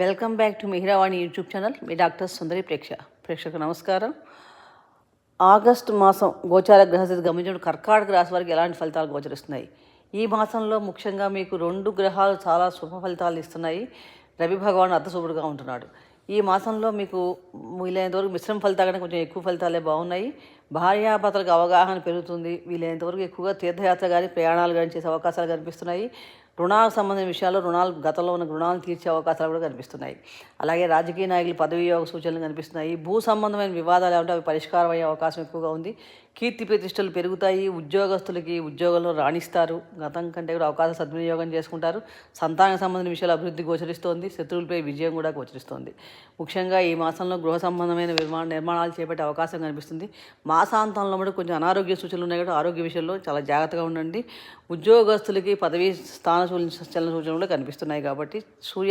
Welcome back to Mihiravani YouTube channel. మీ doctor Sundari ప్రేక్ష. ప్రేక్షకు నమస్కారం. ఆగస్టు మాసం గోచార గ్రహస్థితి గమనించిన కర్కాటక రాశి వారికి ఎలాంటి ఫలితాలు గోచరిస్తున్నాయి? ఈ మాసంలో ముఖ్యంగా మీకు రెండు గ్రహాలు చాలా శుభ ఫలితాలు ఇస్తున్నాయి. రవి భగవాన్ అర్ధశుభుడుగా ఉంటున్నాడు. ఈ మాసంలో మీకు వీలైనంత మిశ్రమ ఫలితాలు కంటే కొంచెం ఎక్కువ ఫలితాలే బాగున్నాయి. భార్యాభర్తలకు అవగాహన పెరుగుతుంది. వీలైనంతవరకు ఎక్కువగా తీర్థయాత్ర కానీ ప్రయాణాలు కానీ చేసే అవకాశాలు కనిపిస్తున్నాయి. రుణాలకు సంబంధించిన విషయాల్లో రుణాలు గతంలో ఉన్న రుణాలు తీర్చే అవకాశాలు కూడా కనిపిస్తున్నాయి. అలాగే రాజకీయ నాయకులు పదవి యోగ సూచనలు కనిపిస్తున్నాయి. భూ సంబంధమైన వివాదాలు ఏమంటే అవి పరిష్కారం అయ్యే అవకాశం ఎక్కువగా ఉంది. కీర్తి ప్రతిష్టలు పెరుగుతాయి. ఉద్యోగస్తులకి ఉద్యోగంలో రాణిస్తారు. గతం కంటే కూడా అవకాశం సద్వినియోగం చేసుకుంటారు. సంతాన సంబంధించిన విషయాలు అభివృద్ధి గోచరిస్తోంది. శత్రువులపై విజయం కూడా గోచరిస్తోంది. ముఖ్యంగా ఈ మాసంలో గృహ సంబంధమైన నిర్మాణ నిర్మాణాలు చేపట్టే అవకాశం కనిపిస్తుంది. మాసాంతంలో కూడా కొంచెం అనారోగ్య సూచనలు ఉన్నాయి కూడా ఆరోగ్య విషయంలో చాలా జాగ్రత్తగా ఉండండి. ఉద్యోగస్తులకి పదవీ స్థాన సూచన చలన సూచనలు కూడా కనిపిస్తున్నాయి కాబట్టి సూర్య